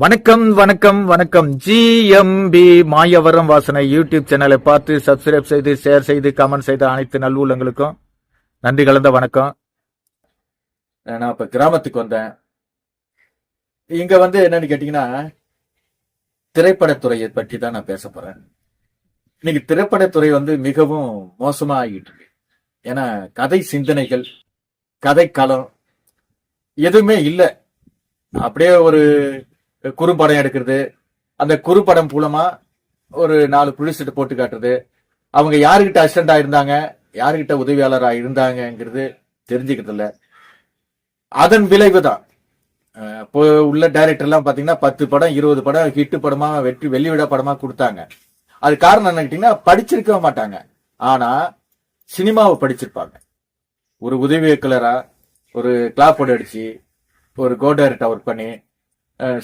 வணக்கம் வணக்கம் வணக்கம். ஜிஎம்பி மாயவரம் வாசனை யூடியூப் சேனலை பார்த்து சப்ஸ்கிரைப் செய்து ஷேர் செய்து கமெண்ட் செய்த அனைத்து நல்லுள்ளங்களுக்கும் நன்றி கலந்த வணக்கம். நான் இப்ப கிராமத்துக்கு வந்தேன். இங்க வந்து என்னன்னு கேட்டீங்கன்னா திரைப்படத்துறையை பற்றி தான் நான் பேச போறேன். இன்னைக்கு திரைப்படத்துறை வந்து மிகவும் மோசமா ஆகிட்டு இருக்கு. ஏன்னா கதை சிந்தனைகள் கதை களம் எதுவுமே இல்லை. அப்படியே ஒரு குறும்படம் எடுக்கிறது. அந்த குறும்படம் மூலமா ஒரு நாலு புலிசிட்டு போட்டு காட்டுறது. அவங்க யாருகிட்ட அசிஸ்டண்டா இருந்தாங்க யாருகிட்ட உதவியாளரா இருந்தாங்கங்கிறது தெரிஞ்சுக்கிறது இல்ல. அதன் விளைவு தான் இப்போ உள்ள டைரக்டர் எல்லாம் பாத்தீங்கன்னா பத்து படம் இருபது படம் ஹிட்டு படமா வெற்றி வெள்ளி விழா படமா கொடுத்தாங்க. அது காரணம் என்ன கேட்டீங்கன்னா படிச்சிருக்க மாட்டாங்க. ஆனா சினிமாவை படிச்சிருப்பாங்க. ஒரு உதவி இயக்குனரா ஒரு கிளாப் போர்டு அடிச்சு ஒரு கோ ஒர்க் பண்ணி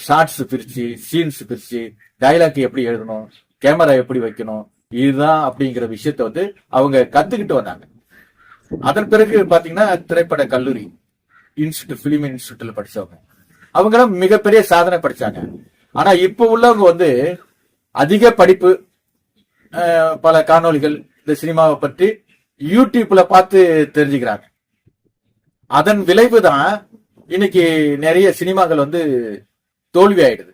ஷார்ட்ஸ் பிரிச்சு சீன்ஸ் பிரிச்சு டைலாக் எப்படி எழுதணும் கேமரா எப்படி வைக்கணும் இதுதான் அப்படிங்கிற விஷயத்த வந்து அவங்க கத்துக்கிட்டு வந்தாங்க. அதன் பிறகு பாத்தீங்கன்னா திரைப்பட கல்லூரி இன்ஸ்டியூட் பிலிம் இன்ஸ்டியூட்ல படிச்சவங்க. அவங்களும் மிகப்பெரிய சாதனை படிச்சாங்க. ஆனா இப்ப உள்ளவங்க வந்து அதிக படிப்பு பல காணொளிகள் இந்த சினிமாவை பற்றி யூடியூப்ல பார்த்து தெரிஞ்சுக்கிறாங்க. அதன் விளைவு தான் இன்னைக்கு நிறைய சினிமாக்கள் வந்து தோல்வி ஆயிடுது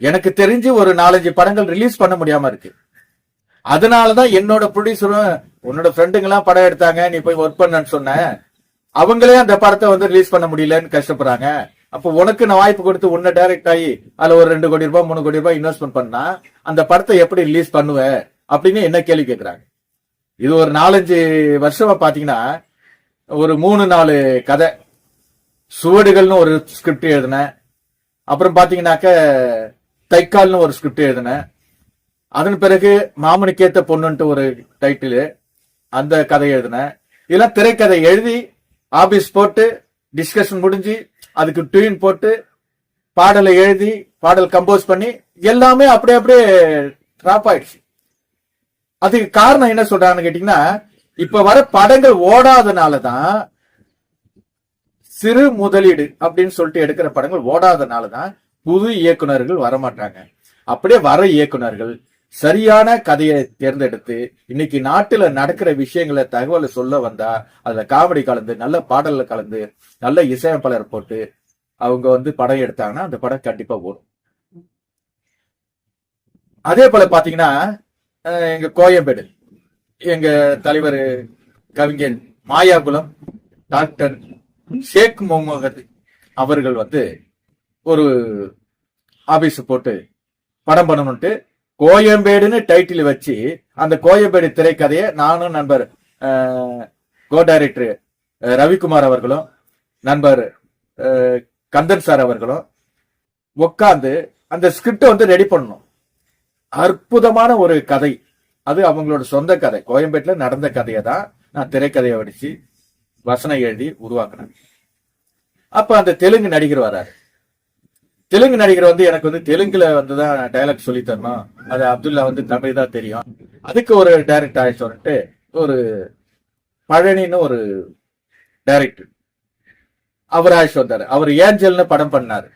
எனக்கு தெரிஞ்சு ஒரு நாலஞ்சு படங்கள் ரிலீஸ் பண்ண முடியாம இருக்கு. அதனாலதான் என்னோட ப்ரொடியூசரும் உன்னோட ஃப்ரெண்டுங்க எல்லாம் படம் எடுத்தாங்க நீ போய் ஒர்க் பண்ணன்னு சொன்ன. அவங்களே அந்த படத்தை வந்து ரிலீஸ் பண்ண முடியலன்னு கஷ்டப்படுறாங்க. அப்போ உனக்கு நான் வாய்ப்பு கொடுத்து உன்னை டைரக்ட் ஆகி அதுல ஒரு ரெண்டு கோடி ரூபாய் மூணு கோடி ரூபாய் இன்வெஸ்ட்மெண்ட் பண்ணா அந்த படத்தை எப்படி ரிலீஸ் பண்ணுவ அப்படின்னு என்ன கேள்வி கேட்கிறாங்க இது ஒரு நாலஞ்சு வருஷமா பாத்தீங்கன்னா ஒரு மூணு நாலு கதை. சுவடுகள்னு ஒரு ஸ்கிரிப்ட் எழுதினேன். அப்புறம் பாத்தீங்கன்னாக்க தைக்கால்னு ஒரு ஸ்கிரிப்ட் எழுதினேன். அதன் பிறகு மாமனுக்கேத்த பொண்ணுன்ட்டு ஒரு டைட்டிலு அந்த கதை எழுதினேன். இதெல்லாம் திரைக்கதை எழுதி ஆபீஸ் போட்டு டிஸ்கஷன் முடிஞ்சு அதுக்கு டியூன் போட்டு பாடலை எழுதி பாடல் கம்போஸ் பண்ணி எல்லாமே அப்படியே அப்படியே டிராப் ஆயிடுச்சு. அதுக்கு காரணம் என்ன சொல்றாங்கன்னு கேட்டீங்கன்னா இப்ப வர படங்கள் ஓடாதனாலதான் சிறு முதலீடு அப்படின்னு சொல்லிட்டு எடுக்கிற படங்கள் ஓடாதனாலதான் புது இயக்குனர்கள் வரமாட்டாங்க. அப்படியே வர இயக்குனர்கள் சரியான கதையை தேர்ந்தெடுத்து இன்னைக்கு நாட்டுல நடக்கிற விஷயங்களை தகவலை சொல்ல வந்தா அதுல காமெடி கலந்து நல்ல பாடல்ல கலந்து நல்ல இசையமைப்பாளர் போட்டு அவங்க வந்து படம் எடுத்தாங்கன்னா அந்த படம் கண்டிப்பா ஓடும். அதே போல பாத்தீங்கன்னா எங்க கோயம்பேடு எங்க தலைவர் கவிஞன் மாயாகுலம் டாக்டர் ஷேக் முகமது அவர்கள் வந்து ஒரு ஆபீஸ் போட்டு படம் பண்ணணும்ட்டு கோயம்பேடுன்னு டைட்டில் வச்சு அந்த கோயம்பேடு திரைக்கதையை நானும் நண்பர் கோ டைரக்டர் ரவிக்குமார் அவர்களும் நண்பர் கந்தன் சார் அவர்களும் உட்காந்து அந்த ஸ்கிரிப்டை வந்து ரெடி பண்ணணும். அற்புதமான ஒரு கதை. அது அவங்களோட சொந்த கதை. கோயம்பேட்டில் நடந்த கதையை தான் நான் திரைக்கதையை வடிச்சு வசனம் எழுதி உருவாக்குனேன் அப்ப அந்த தெலுங்கு நடிகர் வராரு. தெலுங்கு நடிகர் வந்து எனக்கு வந்து தெலுங்குல வந்து தான் டைலாக் சொல்லி தரணும் அது அப்துல்லா வந்து தமிழ் தான் தெரியும். அதுக்கு ஒரு டைரக்டர் ஆயிடுச்சு சொல்லிட்டு ஒரு பழனின்னு ஒரு டைரக்டர் அவர் ஆயிடுச்சு வந்தாரு. அவர் ஏஞ்சல்னு படம் பண்ணாரு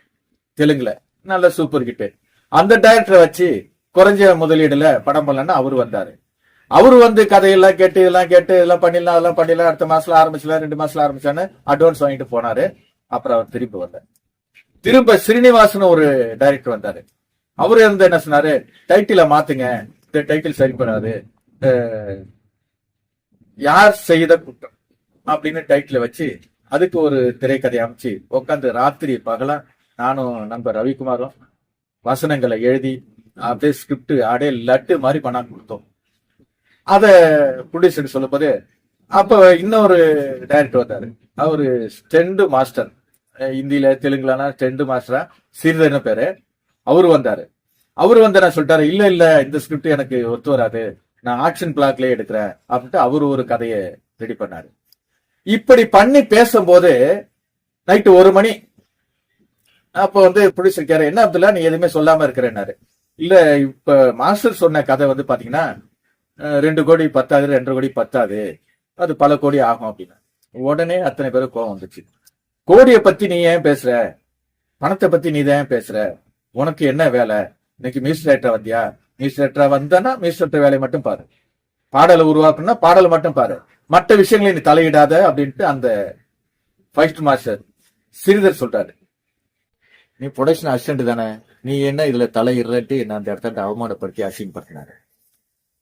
தெலுங்குல. நல்ல சூப்பர் ஹிட் அந்த டைரக்டரை வச்சு குறைஞ்ச முதலீடுல படம் பண்ணலன்னா அவர் வந்தாரு. அவரு வந்து கதையெல்லாம் கேட்டு இதெல்லாம் கேட்டு இதெல்லாம் பண்ணிடலாம் அதெல்லாம் பண்ணிடலாம் அடுத்த மாசத்துல ஆரம்பிச்சலாம் ரெண்டு மாசத்துல ஆரம்பிச்சான்னு அட்வான்ஸ் வாங்கிட்டு போனாரு. அப்புறம் அவர் திருப்பி வந்தார். திரும்ப ஸ்ரீனிவாசன் ஒரு டைரக்டர் வந்தாரு. அவரு வந்து என்ன சொன்னாரு? டைட்டில மாத்துங்க. டைட்டில் சரி பண்ணாது. யார் செய்த குற்றம்? அப்படின்னு டைட்டில வச்சு அதுக்கு ஒரு திரைக்கதை அமைச்சு உட்காந்து ராத்திரி பகலா நானும் நம்ம ரவிக்குமாரும் வசனங்களை எழுதி அப்படியே ஸ்கிரிப்ட் அப்படியே லட்டு மாதிரி பண்ணா கொடுத்தோம். அத ப்ரொடியூசர் சொல்லும் போது அப்ப இன்னொரு டைரக்டர் வந்தாரு. அவரு ஸ்டெண்டு மாஸ்டர் அஹ் தெலுங்குலனா ஸ்டெண்டு மாஸ்டரா ஸ்ரீதர்னு பேரு. அவரு வந்தாரு. அவரு வந்து நான் சொல்லிட்டாரு? இல்ல இல்ல இந்த ஸ்கிரிப்ட் எனக்கு ஒத்து வராது. நான் ஆக்ஷன் பிளாக்லயே எடுக்கிறேன். அப்படின்ட்டு அவரு ஒரு கதையை ரெடி பண்ணாரு. இப்படி பண்ணி பேசும்போது நைட்டு ஒரு மணி. அப்ப வந்து ப்ரொடியூசர் கேரு என்ன அப்துல்லா நீ எதுவுமே சொல்லாம இருக்கிறேன்னாரு. இல்ல இப்ப மாஸ்டர் சொன்ன கதை வந்து பாத்தீங்கன்னா ரெண்டு கோடி பத்தாது ரெண்டு கோடி பத்தாது. அது பல கோடி ஆகும் அப்படின்னு. உடனே அத்தனை பேரும் கோவம் வந்துச்சு கோடியை பத்தி நீ ஏன் பேசுற? பணத்தை பத்தி நீ தான் ஏன் பேசுற? உனக்கு என்ன வேலை? இன்னைக்கு மியூசிக் டைரக்டரா வந்தியா? மியூசிக் டைரக்டரா வந்தானா மியூசிக் டைரக்டர் வேலையை மட்டும் பாரு. பாடலை உருவாக்குனா பாடலை மட்டும் பாரு. மற்ற விஷயங்களை நீ தலையிடாத அப்படின்ட்டு அந்த ஃபைஸ்ட் மாஸ்டர் சிறிதர் சொல்றாரு. நீ ப்ரொடக்ஷன் அசிஸ்டன்ட் தானே. நீ என்ன இதுல தலையிடுறன்ட்டு என்ன அந்த இடத்த அவமானப்படுத்தி அசிங்கப்படுத்தினாரு?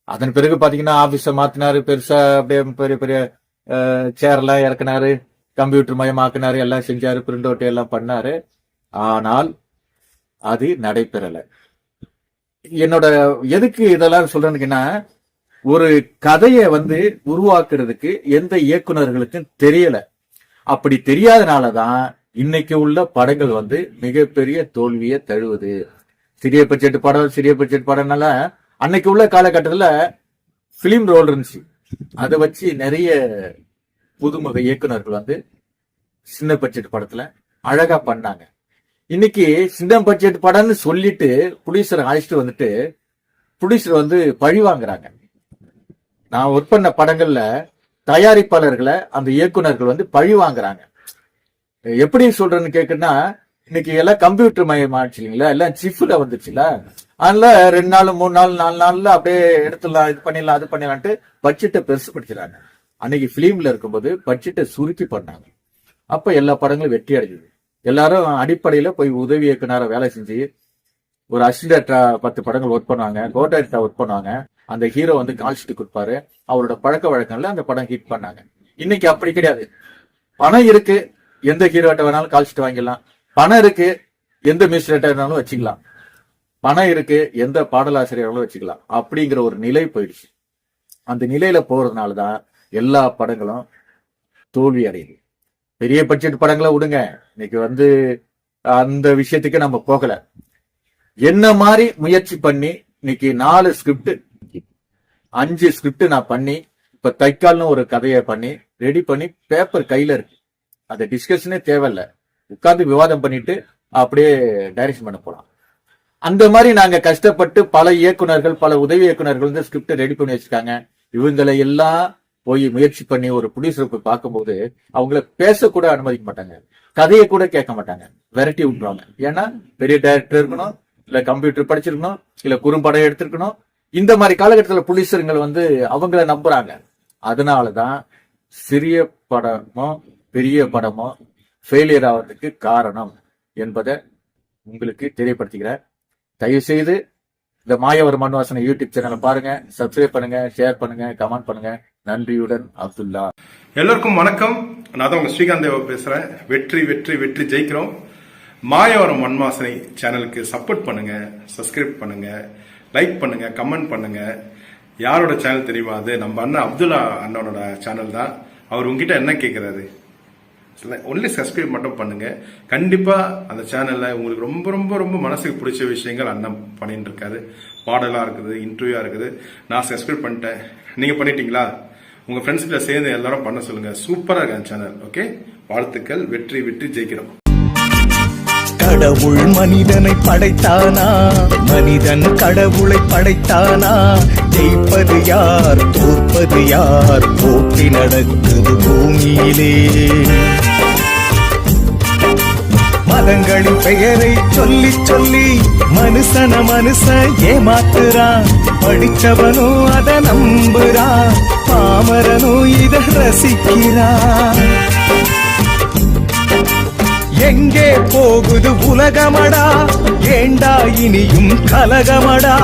அதன் பிறகு பாத்தீங்கன்னா ஆபீஸ மாத்தினாரு பெருசா அப்படியே பெரிய பெரிய சேர்லாம் இறக்குனாரு கம்ப்யூட்டர் மயமாக்குனாரு எல்லாம் செஞ்சாரு பிரிண்ட் அவுட் எல்லாம் பண்ணாரு. ஆனால் அது நடைபெறல. என்னோட எதுக்கு இதெல்லாம் சொல்றேன்னு ஒரு கதையை வந்து உருவாக்குறதுக்கு எந்த இயக்குனர்களுக்கும் தெரியல. அப்படி தெரியாதனாலதான் இன்னைக்கு உள்ள படங்கள் வந்து மிகப்பெரிய தோல்வியை தழுவுது. சிறிய பட்ஜெட் படம் சிறிய பட்ஜெட் படம்னால அன்னைக்கு உள்ள காலகட்டத்துல பிலிம் ரோல் இருந்துச்சு. அதை வச்சு நிறைய புதுமுக இயக்குனர்கள் வந்து சின்ன பட்ஜெட் படத்துல அழகா பண்ணாங்க. இன்னைக்கு சின்ன பட்ஜெட் படம்னு சொல்லிட்டு புடிசரை அழைச்சிட்டு வந்துட்டு புடிசர் வந்து பழி வாங்குறாங்க. நான் ஒர்க் பண்ண படங்கள்ல தயாரிப்பாளர்களை அந்த இயக்குனர்கள் வந்து பழி வாங்குறாங்க. எப்படி சொல்றேன்னு கேக்குன்னா இன்னைக்கு எல்லாம் கம்ப்யூட்டர் மயமாச்சு இல்லைங்களா? எல்லாம் சிஃப்ல வந்துச்சுல அதனால ரெண்டு நாள் மூணு நாள் நாலு நாள்ல அப்படியே எடுத்துடலாம் இது பண்ணிடலாம் அது பண்ணிடலான்ட்டு பட்ஜெட்டை பெருசு படிக்கிறாங்க அன்னைக்கு பிலிம்ல இருக்கும்போது பட்ஜெட்டை சுருக்கி பண்ணாங்க. அப்ப எல்லா படங்களும் வெற்றி அடைஞ்சது. எல்லாரும் அடிப்படையில போய் உதவி இயக்குனர வேலை செஞ்சு ஒரு அசிஸ்டன்ட் பத்து படங்கள் ஒர்க் பண்ணுவாங்க கோடைரக்டா ஒர்க் பண்ணுவாங்க. அந்த ஹீரோ வந்து கால் ஷீட் கொடுப்பாரு. அவரோட பழக்க வழக்கங்கள்ல அந்த படம் ஹிட் பண்ணாங்க. இன்னைக்கு அப்படி கிடையாது. பணம் இருக்கு. எந்த ஹீரோட்ட வேணாலும் கால் ஷீட் வாங்கிடலாம். பணம் இருக்கு. எந்த மியூசிக் வேணாலும் வச்சுக்கலாம். பணம் இருக்கு எந்த பாடலாசிரியர்களும் வச்சுக்கலாம். அப்படிங்கிற ஒரு நிலை போயிடுச்சு. அந்த நிலையில போறதுனால தான் எல்லா படங்களும் தோல்வி அடையுது. பெரிய பட்ஜெட் படங்களை விடுங்க. இன்னைக்கு வந்து அந்த விஷயத்துக்கு நம்ம போகல. என்ன மாதிரி முயற்சி பண்ணி இன்னைக்கு நாலு ஸ்கிரிப்ட் அஞ்சு ஸ்கிரிப்ட் நான் பண்ணி இப்ப தைக்கால்னு ஒரு கதையை பண்ணி ரெடி பண்ணி பேப்பர் கையில இருக்கு. அதை டிஸ்கஷனே தேவையில்ல. உட்காந்து விவாதம் பண்ணிட்டு அப்படியே டைரக்ஷன் பண்ண போலாம். அந்த மாதிரி நாங்க கஷ்டப்பட்டு பல இயக்குனர்கள் பல உதவி இயக்குனர்கள் வந்து ஸ்கிரிப்ட் ரெடி பண்ணி வச்சிருக்காங்க. இவங்களை எல்லாம் போய் முயற்சி பண்ணி ஒரு ப்ரொடியூசர் போய் பார்க்கும்போது அவங்கள பேசக்கூட அனுமதிக்க மாட்டாங்க. கதையை கூட கேட்க மாட்டாங்க. வெரைட்டி விட்டுருவாங்க. ஏன்னா பெரிய டைரக்டர் இருக்கணும் இல்ல கம்ப்யூட்டர் படிச்சிருக்கணும் இல்ல குறும்படம் எடுத்திருக்கணும். இந்த மாதிரி காலகட்டத்தில் புலிசருங்கள் வந்து அவங்கள நம்புறாங்க. அதனாலதான் சிறிய படமோ பெரிய படமோ ஃபெயிலியர் ஆகிறதுக்கு காரணம் என்பதை உங்களுக்கு தெரியப்படுத்திக்கிறேன். தயவு செய்து இந்த மாயவர் மண்வாசனை யூடியூப் சேனலை பாருங்க சப்ஸ்கிரைப் பண்ணுங்க ஷேர் பண்ணுங்க கமெண்ட் பண்ணுங்க. நன்றியுடன் அப்துல்லா. எல்லோருக்கும் வணக்கம். நான் தான் உங்க ஸ்ரீகாந்த் தேவா பேசுறேன். வெற்றி வெற்றி வெற்றி ஜெயிக்கிறோம். மாயவரம் மண்வாசனை சேனலுக்கு சப்போர்ட் பண்ணுங்க சப்ஸ்கிரைப் பண்ணுங்க லைக் பண்ணுங்க கமெண்ட் பண்ணுங்க. யாரோட சேனல் தெரியுமா அது? நம்ம அண்ணன் அப்துல்லா அண்ணனோட சேனல் தான். அவர் உங்ககிட்ட என்ன கேட்கிறாரு ஒன்லி சப்ஸ்கிரைப் மட்டும் பண்ணுங்க. கண்டிப்பா அந்த சேனல்ல உங்களுக்கு ரொம்ப ரொம்ப ரொம்ப மனசுக்கு பிடிச்ச விஷயங்கள் அண்ணன் பண்ணிட்டு இருக்காரு. பாடலா இருக்குது இன்டர்வியூவா இருக்குது. நான் சப்ஸ்கிரைப் பண்ணிட்டேன். நீங்க பண்ணிட்டீங்களா? உங்க ஃப்ரெண்ட்ஸ் கிட்ட சேர்ந்து எல்லாரும் பண்ண சொல்லுங்க. சூப்பரா இருக்கு அந்த சேனல் ஓகே வாழ்த்துக்கள் வெற்றி வெற்றி ஜெயிக்கிறோம். கடவுள் மனிதனை படைத்தானா? மனிதன் கடவுளை படைத்தானா? ஜெயிப்பது யார் தோற்பது யார்? போட்டி நடக்குது பூமியிலே. பாதங்களின் பெயரை சொல்லி சொல்லி மனுஷன மனுஷன் ஏமாத்துறான் படிச்சவனோ அதை நம்புறான் பாமரனும் இதை ரசிக்கிறான் எங்கே போகுது உலகமடா? ஏண்டா இனியும் கலகமடா?